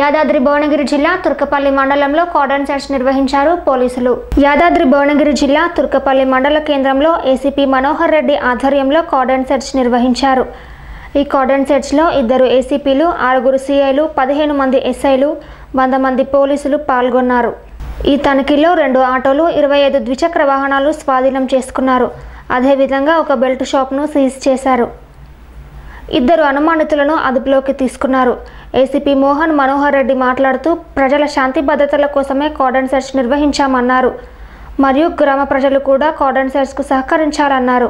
యాదాద్రి భువనగిరి జిల్లా తుర్కపల్లి మండలంలో cordon search నిర్వహించారు పోలీసులు. యాదాద్రి భువనగిరి జిల్లా తుర్కపల్లి మండల కేంద్రంలో ఏసీపీ మనోహర్ రెడ్డి ఆధ్వర్యంలో కార్డన్ సెర్చ్ నిర్వహించారు. ఈ కార్డన్ సెర్చ్లో ఇద్దరు ఏసీపీలు ఆరుగురు సీఐలు పదిహేను మంది ఎస్ఐలు వంద మంది పోలీసులు పాల్గొన్నారు. ఈ తనిఖీలో రెండు ఆటోలు ఇరవై ఐదు ద్విచక్ర వాహనాలు స్వాధీనం చేసుకున్నారు. అదేవిధంగా ఒక బెల్ట్ షాప్ను సీజ్ చేశారు. ఇద్దరు అనుమానితులను అదుపులోకి తీసుకున్నారు. ఏసీపీ మోహన్ మనోహర్ రెడ్డి మాట్లాడుతూ ప్రజల శాంతి భద్రతల కోసమే కార్డన్ సెర్చ్ నిర్వహించామన్నారు. మరియు గ్రామ ప్రజలు కూడా కార్డన్ సెర్చ్కు సహకరించాలన్నారు.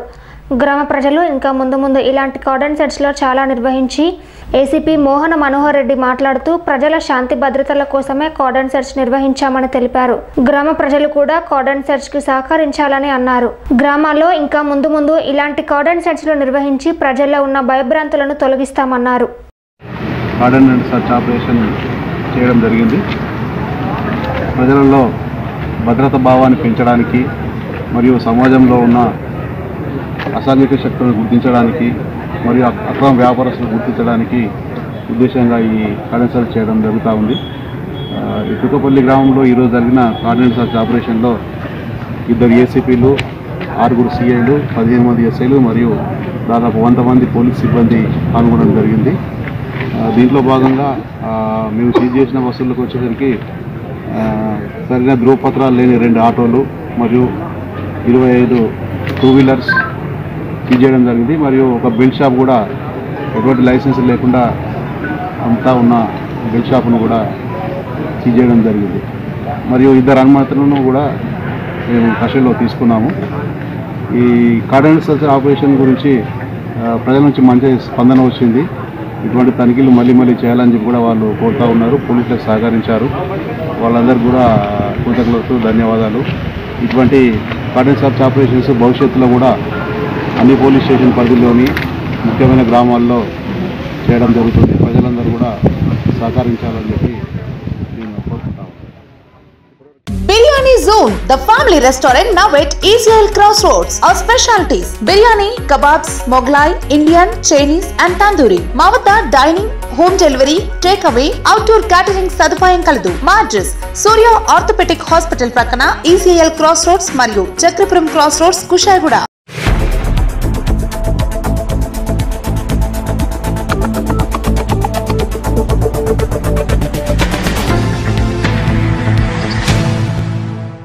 గ్రామ ప్రజలు ఇంకా ముందు ముందు ఇలాంటి కార్డన్ సెర్చ్లో చాలా నిర్వహించి ఏసీపీ మోహన మనోహర్ రెడ్డి మాట్లాడుతూ ప్రజల శాంతి భద్రతల కోసమే కార్డన్ సెర్చ్ నిర్వహించామని తెలిపారు. గ్రామ ప్రజలు కూడా కార్డన్ సెర్చ్కి సహకరించాలని అన్నారు. గ్రామాల్లో ఇంకా ముందు ముందు ఇలాంటి కార్డన్ సెర్చ్లు నిర్వహించి ప్రజల్లో ఉన్న భయభ్రాంతులను తొలగిస్తామన్నారు. ఆపరేషన్ చేయడం జరిగింది. ప్రజలలో భద్రత భావాన్ని పెంచడానికి మరియు సమాజంలో ఉన్న అసాంఘిక శక్తులను గుర్తించడానికి మరియు అక్రమ వ్యాపారస్తులను గుర్తించడానికి ఉద్దేశంగా ఈ గార్డెన్ చేయడం జరుగుతూ ఉంది. ఇటుకపల్లి ఈ గ్రామంలో ఈరోజు జరిగిన గార్డెన్ సర్చ్ ఆపరేషన్లో ఇద్దరు ఏసీపీలు ఆరుగురు సిఐలు పదిహేను మంది ఎస్ఐలు మరియు దాదాపు వంద మంది పోలీస్ సిబ్బంది పాల్గొనడం జరిగింది. దీంట్లో భాగంగా మేము సీజ్ చేసిన వసూళ్ళకు వచ్చేసరికి సరైన ధ్రువపత్రాలు లేని రెండు ఆటోలు మరియు ఇరవై ఐదు టూ వీలర్స్ చేయడం జరిగింది. మరియు ఒక బెల్ట్ షాప్ కూడా ఎటువంటి లైసెన్స్ లేకుండా అంతా ఉన్న బెల్ట్ షాప్ను కూడా సీజ్ చేయడం జరిగింది. మరియు ఇద్దరు అనుమతులను కూడా మేము కస్టడీలో తీసుకున్నాము. ఈ కార్డన్ సర్చ్ ఆపరేషన్ గురించి ప్రజల నుంచి మంచి స్పందన వచ్చింది. ఇటువంటి తనిఖీలు మళ్ళీ మళ్ళీ చేయాలని చెప్పి కూడా వాళ్ళు కోరుతూ ఉన్నారు. పోలీసులకు సహకరించారు. వాళ్ళందరికీ కూడా కృతజ్ఞతలు ధన్యవాదాలు. ఇటువంటి కార్డన్ సర్చ్ ఆపరేషన్స్ భవిష్యత్తులో కూడా అన్ని పోలీస్ స్టేషన్ పరిధిలోని ముఖ్యమైన గ్రామాల్లో చేయడం జరుగుతుంది. ప్రజలందరూ కూడా సహకరించాలని చెప్పి biryani zone the family restaurant now at ECL cross roads our specialities biryani kebabs Mughlai Indian Chinese and tandoori. మా వద్ద dining home delivery take away outdoor catering సదుపాయం కలదు. మా అడ్రస్ సూర్య ఆర్థోపెటిక్ హాస్పిటల్ ప్రక్కన ఈసీఎల్ క్రాస్ రోడ్స్ మరియు Chakrapuram cross roads Kushaiguda.